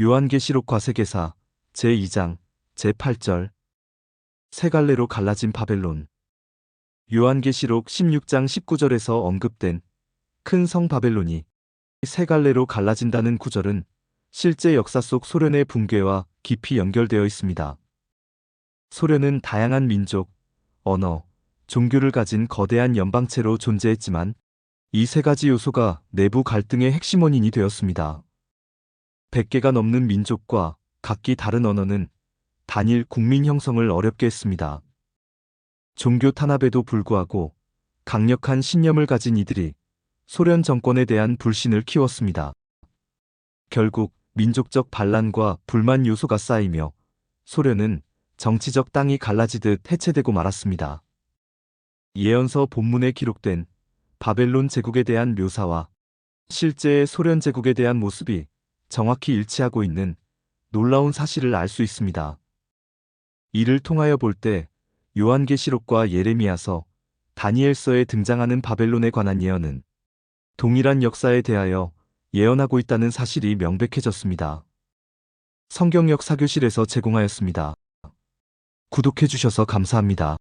요한계시록 과 세계사 제2장 제8절 세 갈래로 갈라진 바벨론 요한계시록 16장 19절에서 언급된 큰 성 바벨론이 세 갈래로 갈라진다는 구절은 실제 역사 속 소련의 붕괴와 깊이 연결되어 있습니다. 소련은 다양한 민족, 언어, 종교를 가진 거대한 연방체로 존재했지만 이 세 가지 요소가 내부 갈등의 핵심 원인이 되었습니다. 100개가 넘는 민족과 각기 다른 언어는 단일 국민 형성을 어렵게 했습니다. 종교 탄압에도 불구하고 강력한 신념을 가진 이들이 소련 정권에 대한 불신을 키웠습니다. 결국 민족적 반란과 불만 요소가 쌓이며 소련은 정치적 땅이 갈라지듯 해체되고 말았습니다. 예언서 본문에 기록된 바벨론 제국에 대한 묘사와 실제의 소련 제국에 대한 모습이 정확히 일치하고 있는 놀라운 사실을 알 수 있습니다. 이를 통하여 볼 때 요한계시록과 예레미야서, 다니엘서에 등장하는 바벨론에 관한 예언은 동일한 역사에 대하여 예언하고 있다는 사실이 명백해졌습니다. 성경역 사교실에서 제공하였습니다. 구독해 주셔서 감사합니다.